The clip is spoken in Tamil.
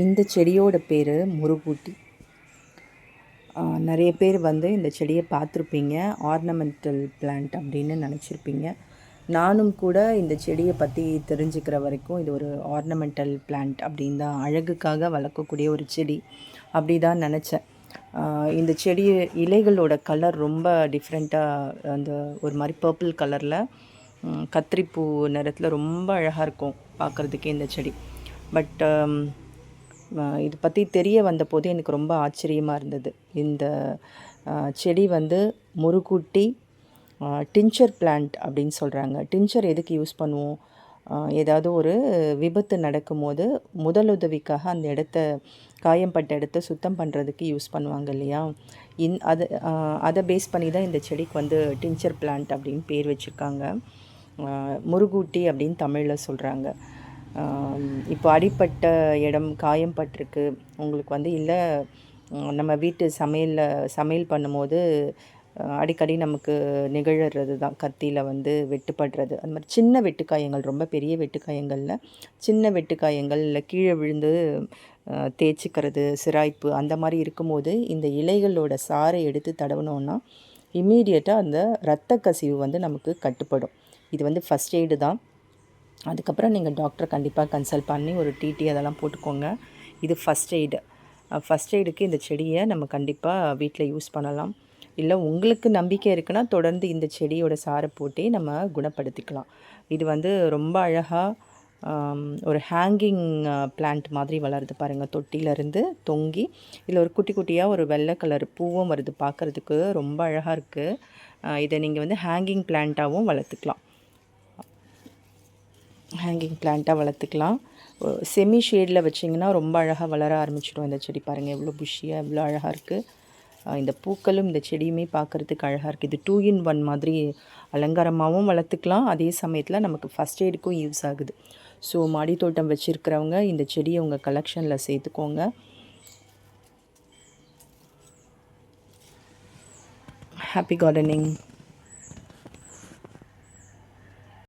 இந்த செடியோட பேர் முருகூட்டி. நிறைய பேர் வந்து இந்த செடியை பார்த்துருப்பீங்க ஆர்னமெண்டல் பிளான்ட் அப்படின்னு நினச்சிருப்பீங்க. நானும் கூட இந்த செடியை பற்றி தெரிஞ்சுக்கிற வரைக்கும் இது ஒரு ஆர்னமெண்டல் பிளான்ட் அப்படின்னு தான் அழகுக்காக வளர்க்கக்கூடிய ஒரு செடி அப்படி தான் நினச்சேன் இந்த செடி இலைகளோட கலர் ரொம்ப டிஃப்ரெண்ட்டாக அந்த ஒரு மாதிரி பர்பிள் கலரில் கத்திரிப்பூ நிறத்தில் ரொம்ப அழகாக இருக்கும் பார்க்குறதுக்கே இந்த செடி. பட் இது பற்றி தெரிய வந்தபோது எனக்கு ரொம்ப ஆச்சரியமாக இருந்தது. இந்த செடி வந்து முருகுட்டி டிஞ்சர் பிளான்ட் அப்படின்னு சொல்கிறாங்க டிஞ்சர் எதுக்கு யூஸ் பண்ணுவோம்? ஏதாவது ஒரு விபத்து நடக்கும்போது முதலுதவிக்காக அந்த இடத்த காயம்பட்ட இடத்த சுத்தம் பண்ணுறதுக்கு யூஸ் பண்ணுவாங்க இல்லையா? இன் அதை அதை பேஸ் பண்ணி தான் இந்த செடிக்கு வந்து டிஞ்சர் பிளான்ட் அப்படின்னு பேர் வச்சுருக்காங்க. முருகூட்டி அப்படின்னு தமிழில் சொல்கிறாங்க இப்போ அடிப்பட்ட இடம் காயம் பட்டிருக்கு. உங்களுக்கு வந்து இல்லை நம்ம வீட்டு சமையலில் சமையல் பண்ணும்போது அடிக்கடி நமக்கு நிகழறது தான். கத்தியில் வந்து வெட்டுப்படுறது அந்த மாதிரி சின்ன வெட்டுக்காயங்கள் ரொம்ப பெரிய வெட்டுக்காயங்களில் சின்ன வெட்டுக்காயங்கள் இல்லை கீழே விழுந்து தேய்ச்சிக்கிறது சிராய்ப்பு அந்த மாதிரி இருக்கும்போது இந்த இலைகளோட சாறை எடுத்து தடவினோன்னா இம்மீடியட்டாக அந்த இரத்த கசிவு வந்து நமக்கு கட்டுப்படும். இது வந்து ஃபஸ்ட் எய்டு தான். அதுக்கப்புறம் நீங்கள் டாக்டரை கண்டிப்பாக கன்சல்ட் பண்ணி ஒரு டிடி அதெல்லாம் போட்டுக்கோங்க. இது ஃபஸ்ட் எய்டு ஃபஸ்ட் எய்டுக்கு இந்த செடியை நம்ம கண்டிப்பாக வீட்டில் யூஸ் பண்ணலாம். இல்லை உங்களுக்கு நம்பிக்கை இருக்குன்னா தொடர்ந்து இந்த செடியோட சாரை போட்டு நம்ம குணப்படுத்திக்கலாம். இது வந்து ரொம்ப அழகாக ஒரு ஹேங்கிங் பிளான்ட் மாதிரி வளருது பாருங்கள் தொட்டியிலேருந்து தொங்கி இதில் ஒரு குட்டி குட்டியாக ஒரு வெள்ளை கலர் பூவும் வருது. பார்க்குறதுக்கு ரொம்ப அழகாக இருக்குது இதை நீங்கள் வந்து ஹேங்கிங் பிளான்ட்டாகவும் வளர்த்துக்கலாம். ஹேங்கிங் பிளான்ட்டாக வளர்த்துக்கலாம். செமி ஷேடில் வச்சிங்கன்னா ரொம்ப அழகாக வளர ஆரம்பிச்சிடும் இந்த செடி பாருங்கள் எவ்வளோ புஷியாக எவ்வளோ அழகாக இருக்குது இந்த பூக்களும் இந்த செடியுமே பார்க்குறதுக்கு அழகாக இருக்குது இது டூ இன் ஒன் மாதிரி அலங்காரமாகவும் வளர்த்துக்கலாம். அதே சமயத்தில் நமக்கு ஃபஸ்ட் எய்டுக்கும் யூஸ் ஆகுது. ஸோ மாடி தோட்டம் வச்சுருக்கிறவங்க இந்த செடியை உங்கள் கலெக்ஷனில் சேர்த்துக்கோங்க. Happy gardening